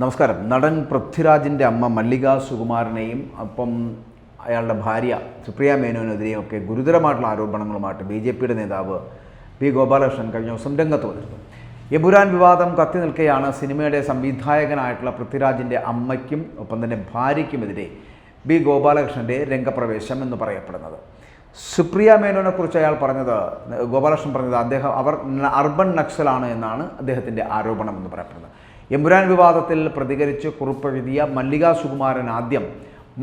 നമസ്കാരം. നടൻ പൃഥ്വിരാജിന്റെ അമ്മ മല്ലിക സുകുമാരനെയും അപ്പം അയാളുടെ ഭാര്യ സുപ്രിയ മേനോനെതിരെയും ഒക്കെ ഗുരുതരമായിട്ടുള്ള ആരോപണങ്ങളുമായിട്ട് ബി ജെ പിയുടെ നേതാവ് പി ഗോപാലകൃഷ്ണൻ കഴിഞ്ഞ ദിവസം രംഗത്ത് വന്നിരുന്നു യബുരാൻ വിവാദം കത്തി നിൽക്കെയാണ് സിനിമയുടെ സംവിധായകനായിട്ടുള്ള പൃഥ്വിരാജിന്റെ അമ്മയ്ക്കും ഒപ്പം തന്നെ ഭാര്യയ്ക്കുമെതിരെ ബി ഗോപാലകൃഷ്ണന്റെ രംഗപ്രവേശം എന്ന് പറയപ്പെടുന്നത്. സുപ്രിയ മേനോനെക്കുറിച്ച് അയാൾ പറഞ്ഞത് ഗോപാലകൃഷ്ണൻ പറഞ്ഞത് അദ്ദേഹം അവർ അർബൺ നക്സലാണ് എന്നാണ് അദ്ദേഹത്തിന്റെ ആരോപണം എന്ന് പറയപ്പെടുന്നത്. എമ്പുരാൻ വിവാദത്തിൽ പ്രതികരിച്ച് കുറിപ്പെഴുതിയ മല്ലിക സുകുമാരൻ ആദ്യം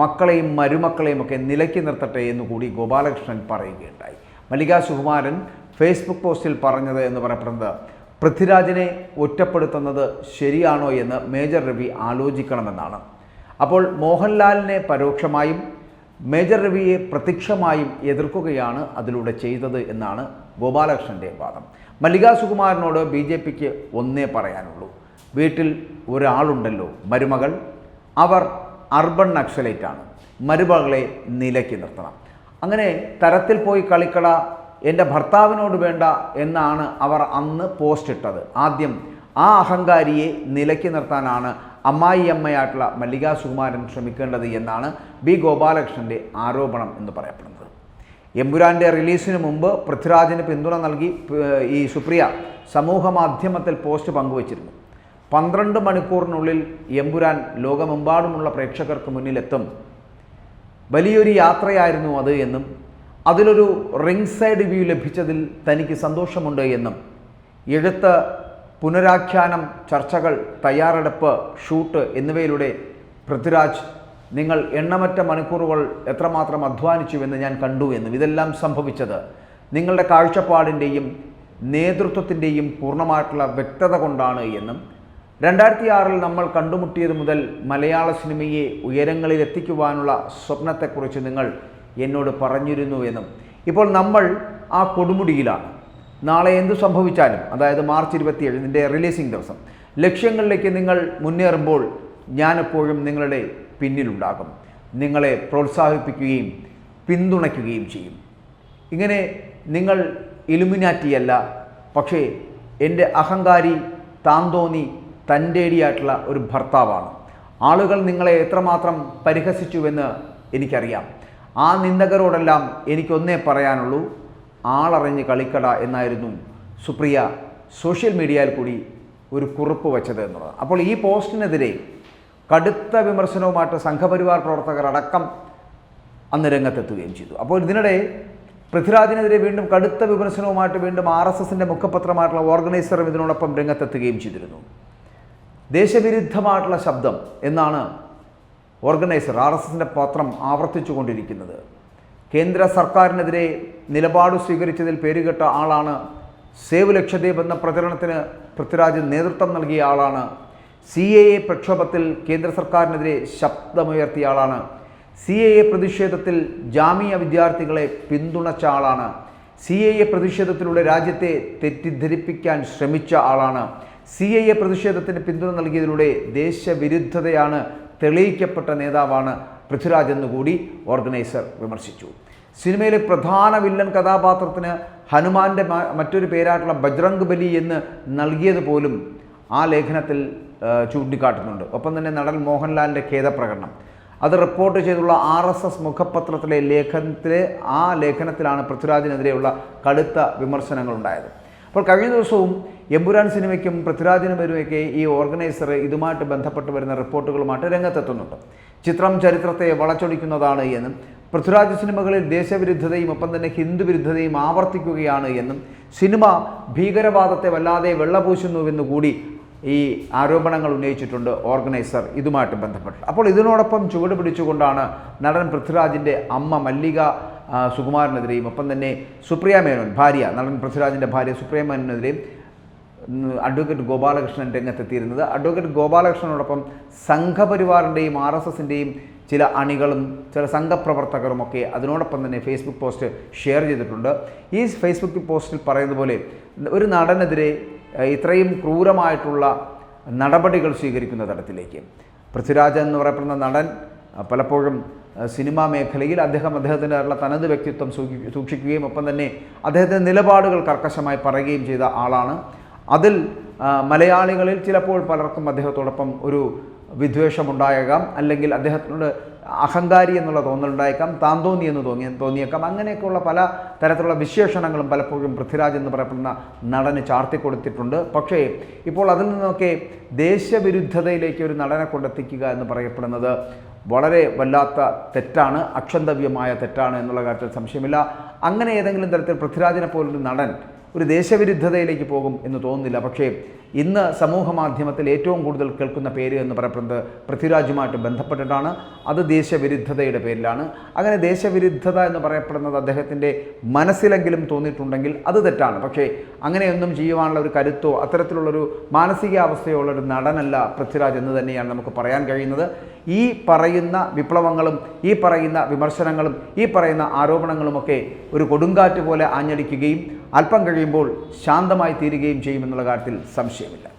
മക്കളെയും മരുമക്കളെയും ഒക്കെ നിലയ്ക്ക് നിർത്തട്ടെ എന്ന് കൂടി ഗോപാലകൃഷ്ണൻ പറയുകയുണ്ടായി. മല്ലിക സുകുമാരൻ ഫേസ്ബുക്ക് പോസ്റ്റിൽ പറഞ്ഞത് എന്ന് പറയപ്പെടുന്നത് പൃഥ്വിരാജിനെ ഒറ്റപ്പെടുത്തുന്നത് ശരിയാണോ എന്ന് മേജർ രവി ആലോചിക്കണമെന്നാണ്. അപ്പോൾ മോഹൻലാലിനെ പരോക്ഷമായും മേജർ രവിയെ പ്രത്യക്ഷമായും എതിർക്കുകയാണ് അതിലൂടെ ചെയ്തത് എന്നാണ് ഗോപാലകൃഷ്ണന്റെ വാദം. മല്ലികാ സുകുമാരനോട് ബി ജെ പിക്ക് ഒന്നേ പറയാനുള്ളൂ. വീട്ടിൽ ഒരാളുണ്ടല്ലോ മരുമകൾ. അവർ അർബൺ നക്സലേറ്റാണ്. മരുമകളെ നിലയ്ക്ക് നിർത്തണം. അങ്ങനെ തരത്തിൽ പോയി കളിക്കള എന്റെ ഭർത്താവിനോട് വേണ്ട എന്നാണ് അവർ അന്ന് പോസ്റ്റ് ഇട്ടത്. ആദ്യം ആ അഹങ്കാരിയെ നിലയ്ക്ക് നിർത്താനാണ് അമ്മായി അമ്മയായിട്ടുള്ള മല്ലിക സുകുമാരൻ ശ്രമിക്കേണ്ടത് എന്നാണ് ബി. ഗോപാലകൃഷ്ണന്റെ ആരോപണം എന്ന് പറയപ്പെടുന്നത്. എമ്പുരാന്റെ റിലീസിന് മുമ്പ് പൃഥ്വിരാജിന് പിന്തുണ നൽകി ഈ സുപ്രിയ സമൂഹ മാധ്യമത്തിൽ പോസ്റ്റ് പങ്കുവച്ചിരുന്നു. പന്ത്രണ്ട് മണിക്കൂറിനുള്ളിൽ എമ്പുരാൻ ലോകമെമ്പാടുമുള്ള പ്രേക്ഷകർക്ക് മുന്നിലെത്തും. വലിയൊരു യാത്രയായിരുന്നു അത് എന്നും അതിലൊരു റിംഗ് സൈഡ് വ്യൂ ലഭിച്ചതിൽ തനിക്ക് സന്തോഷമുണ്ട് എന്നും. എഴുത്ത് പുനരാഖ്യാനം ചർച്ചകൾ തയ്യാറെടുപ്പ് ഷൂട്ട് എന്നിവയിലൂടെ പൃഥ്വിരാജ് നിങ്ങൾ എണ്ണമറ്റ മണിക്കൂറുകൾ എത്രമാത്രം അധ്വാനിച്ചുവെന്ന് ഞാൻ കണ്ടു എന്നും ഇതെല്ലാം സംഭവിച്ചത് നിങ്ങളുടെ കാഴ്ചപ്പാടിന്റെയും നേതൃത്വത്തിന്റെയും പൂർണമായിട്ടുള്ള വ്യക്തത കൊണ്ടാണ് എന്നും രണ്ടായിരത്തി ആറിൽ നമ്മൾ കണ്ടുമുട്ടിയത് മുതൽ മലയാള സിനിമയെ ഉയരങ്ങളിൽ എത്തിക്കുവാനുള്ള സ്വപ്നത്തെക്കുറിച്ച് നിങ്ങൾ എന്നോട് പറഞ്ഞിരുന്നു എന്നും. ഇപ്പോൾ നമ്മൾ ആ കൊടുമുടിയിലാണ്. നാളെ എന്തു സംഭവിച്ചാലും അതായത് മാർച്ച് ഇരുപത്തിയേഴ് നിന്റെ റിലീസിംഗ് ദിവസം ലക്ഷ്യങ്ങളിലേക്ക് നിങ്ങൾ മുന്നേറുമ്പോൾ ഞാനെപ്പോഴും നിങ്ങളുടെ പിന്നിലുണ്ടാകും. നിങ്ങളെ പ്രോത്സാഹിപ്പിക്കുകയും പിന്തുണയ്ക്കുകയും ചെയ്യും. ഇങ്ങനെ നിങ്ങൾ ഇലുമിനാറ്റിയല്ല പക്ഷേ എന്റെ അഹങ്കാരി താന്തോന്നി തന്റെടിയായിട്ടുള്ള ഒരു ഭർത്താവാണ്. ആളുകൾ നിങ്ങളെ എത്രമാത്രം പരിഹസിച്ചുവെന്ന് എനിക്കറിയാം. ആ നിന്ദകരോടെല്ലാം എനിക്കൊന്നേ പറയാനുള്ളൂ. ആളറിഞ്ഞ് കളിക്കട എന്നായിരുന്നു സുപ്രിയ സോഷ്യൽ മീഡിയയിൽ കൂടി ഒരു കുറിപ്പ് വച്ചത് എന്നുള്ളത്. അപ്പോൾ ഈ പോസ്റ്റിനെതിരെ കടുത്ത വിമർശനവുമായിട്ട് സംഘപരിവാർ പ്രവർത്തകർ അടക്കം അന്ന് രംഗത്തെത്തുകയും ചെയ്തു. അപ്പോൾ ഇതിനിടെ പൃഥ്വിരാജിനെതിരെ വീണ്ടും കടുത്ത വിമർശനവുമായിട്ട് വീണ്ടും ആർ എസ് എസിന്റെ മുഖപത്രമായിട്ടുള്ള ഓർഗനൈസറും ഇതിനോടൊപ്പം രംഗത്തെത്തുകയും ചെയ്തിരുന്നു. ദേശവിരുദ്ധമായിട്ടുള്ള ശബ്ദം എന്നാണ് ഓർഗനൈസർ ആർ എസ് എസിന്റെ പത്രം ആവർത്തിച്ചു കൊണ്ടിരിക്കുന്നത് കേന്ദ്ര സർക്കാരിനെതിരെ നിലപാട് സ്വീകരിച്ചതിൽ പേരുകെട്ട ആളാണ് സേവ് ലക്ഷദ്വീപ് എന്ന പ്രചരണത്തിന് പൃഥ്വിരാജ് നേതൃത്വം നൽകിയ ആളാണ്. സി എ എ പ്രക്ഷോഭത്തിൽ കേന്ദ്ര സർക്കാരിനെതിരെ ശബ്ദമുയർത്തിയ ആളാണ്. സി എ എ പ്രതിഷേധത്തിൽ ജാമ്യ വിദ്യാർത്ഥികളെ പിന്തുണച്ച ആളാണ്. സി എ എ പ്രതിഷേധത്തിലൂടെ രാജ്യത്തെ തെറ്റിദ്ധരിപ്പിക്കാൻ ശ്രമിച്ച ആളാണ്. സി എ എ പ്രതിഷേധത്തിന് പിന്തുണ നൽകിയതിലൂടെ ദേശവിരുദ്ധതയാണ് തെളിയിക്കപ്പെട്ട നേതാവാണ് പൃഥ്വിരാജ് എന്നുകൂടി ഓർഗനൈസർ വിമർശിച്ചു. സിനിമയിലെ പ്രധാന വില്ലൻ കഥാപാത്രത്തിന് ഹനുമാന്റെ മറ്റൊരു പേരായിട്ടുള്ള ബജ്രംഗ് ബലി എന്ന് നൽകിയത് പോലും ആ ലേഖനത്തിൽ ചൂണ്ടിക്കാട്ടുന്നുണ്ട്. ഒപ്പം തന്നെ നടൻ മോഹൻലാലിന്റെ ഖേദപ്രകടനം. അത് റിപ്പോർട്ട് ചെയ്തുള്ള ആർ എസ് എസ് മുഖപത്രത്തിലെ ലേഖനത്തിലെ ആ ലേഖനത്തിലാണ് പൃഥ്വിരാജിനെതിരെയുള്ള കടുത്ത വിമർശനങ്ങളുണ്ടായത്. അപ്പോൾ കഴിഞ്ഞ ദിവസവും എമ്പുരാൻ സിനിമയ്ക്കും പൃഥ്വിരാജിനും വരുമൊക്കെ ഈ ഓർഗനൈസർ ഇതുമായിട്ട് ബന്ധപ്പെട്ട് വരുന്ന റിപ്പോർട്ടുകളുമായിട്ട് രംഗത്തെത്തുന്നുണ്ട്. ചിത്രം ചരിത്രത്തെ വളച്ചൊടിക്കുന്നതാണ് എന്നും പൃഥ്വിരാജ് സിനിമകളിൽ ദേശവിരുദ്ധതയും ഒപ്പം തന്നെ ഹിന്ദു വിരുദ്ധതയും ആവർത്തിക്കുകയാണ് എന്നും സിനിമ ഭീകരവാദത്തെ വല്ലാതെ വെള്ളപൂശുന്നുവെന്ന് കൂടി ഈ ആരോപണങ്ങൾ ഉന്നയിച്ചിട്ടുണ്ട് ഓർഗനൈസർ ഇതുമായിട്ട് ബന്ധപ്പെട്ട്. അപ്പോൾ ഇതിനോടൊപ്പം ചുവട് പിടിച്ചുകൊണ്ടാണ് നടൻ പൃഥ്വിരാജിന്റെ അമ്മ മല്ലിക സുകുമാരനെതിരെയും ഒപ്പം തന്നെ സുപ്രിയ മേനോൻ ഭാര്യ നടൻ പൃഥ്വിരാജിന്റെ ഭാര്യ സുപ്രിയ മേനോനെതിരെയും അഡ്വക്കേറ്റ് ഗോപാലകൃഷ്ണൻ രംഗത്തെത്തിയിരുന്നത്. അഡ്വക്കേറ്റ് ഗോപാലകൃഷ്ണനോടൊപ്പം സംഘപരിവാറിന്റെയും ആർ എസ് എസിന്റെയും ചില അണികളും ചില സംഘപ്രവർത്തകരും ഒക്കെ അതിനോടൊപ്പം തന്നെ ഫേസ്ബുക്ക് പോസ്റ്റ് ഷെയർ ചെയ്തിട്ടുണ്ട്. ഈ ഫേസ്ബുക്ക് പോസ്റ്റിൽ പറയുന്ന പോലെ ഒരു നടനെതിരെ ഇത്രയും ക്രൂരമായിട്ടുള്ള നടപടികൾ സ്വീകരിക്കുന്ന തരത്തിലേക്ക്. പൃഥ്വിരാജൻ എന്ന് പറയപ്പെടുന്ന നടൻ പലപ്പോഴും സിനിമാ മേഖലയിൽ അദ്ദേഹം അദ്ദേഹത്തിന്റെ തനത് വ്യക്തിത്വം സൂക്ഷി- സൂക്ഷിക്കുകയും ഒപ്പം തന്നെ അദ്ദേഹത്തിന്റെ നിലപാടുകൾ കർക്കശമായി പറയുകയും ചെയ്ത ആളാണ്. അതിൽ മലയാളികളിൽ ചിലപ്പോൾ പലർക്കും അദ്ദേഹത്തോടൊപ്പം ഒരു വിദ്വേഷമുണ്ടായേക്കാം അല്ലെങ്കിൽ അദ്ദേഹത്തിനോട് അഹങ്കാരി എന്നുള്ള തോന്നലുണ്ടായേക്കാം താൻ തോന്നി എന്ന് തോന്നി തോന്നിയേക്കാം. അങ്ങനെയൊക്കെയുള്ള പല തരത്തിലുള്ള വിശേഷണങ്ങളും പലപ്പോഴും പൃഥ്വിരാജ് എന്ന് പറയപ്പെടുന്ന നടന് ചാർത്തി കൊടുത്തിട്ടുണ്ട്. പക്ഷേ ഇപ്പോൾ അതിൽ നിന്നൊക്കെ ദേശവിരുദ്ധതയിലേക്ക് ഒരു നടനെ കൊണ്ടെത്തിക്കുക എന്ന് പറയപ്പെടുന്നത് വളരെ വല്ലാത്ത തെറ്റാണ് അക്ഷന്തവ്യമായ തെറ്റാണ് എന്നുള്ള കാര്യത്തിൽ സംശയമില്ല. അങ്ങനെ ഏതെങ്കിലും തരത്തിൽ പൃഥ്വിരാജിനെ പോലൊരു നടൻ ഒരു ദേശവിരുദ്ധതയിലേക്ക് പോകും എന്ന് തോന്നുന്നില്ല. പക്ഷേ ഇന്ന് സമൂഹ മാധ്യമത്തിൽ ഏറ്റവും കൂടുതൽ കേൾക്കുന്ന പേര് എന്ന് പറയപ്പെടുന്നത് പൃഥ്വിരാജുമായിട്ട് ബന്ധപ്പെട്ടിട്ടാണ്. അത് ദേശവിരുദ്ധതയുടെ പേരിലാണ്. അങ്ങനെ ദേശവിരുദ്ധത എന്ന് പറയപ്പെടുന്നത് അദ്ദേഹത്തിന്റെ മനസ്സിലെങ്കിലും തോന്നിയിട്ടുണ്ടെങ്കിൽ അത് തെറ്റാണ്. പക്ഷേ അങ്ങനെയൊന്നും ചെയ്യുവാനുള്ള ഒരു കരുത്തോ അത്തരത്തിലുള്ളൊരു മാനസികാവസ്ഥയോ ഉള്ള ഒരു നടനല്ല പൃഥ്വിരാജ് എന്ന് തന്നെയാണ് നമുക്ക് പറയാൻ കഴിയുന്നത്. ഈ പറയുന്ന വിപ്ലവങ്ങളും ഈ പറയുന്ന വിമർശനങ്ങളും ഈ പറയുന്ന ആരോപണങ്ങളുമൊക്കെ ഒരു കൊടുങ്കാറ്റ് പോലെ ആഞ്ഞടിക്കുകയും അല്പം കഴിയുമ്പോൾ ശാന്തമായി തീരുകയും ചെയ്യുമെന്നുള്ള കാര്യത്തിൽ സംശയമില്ല.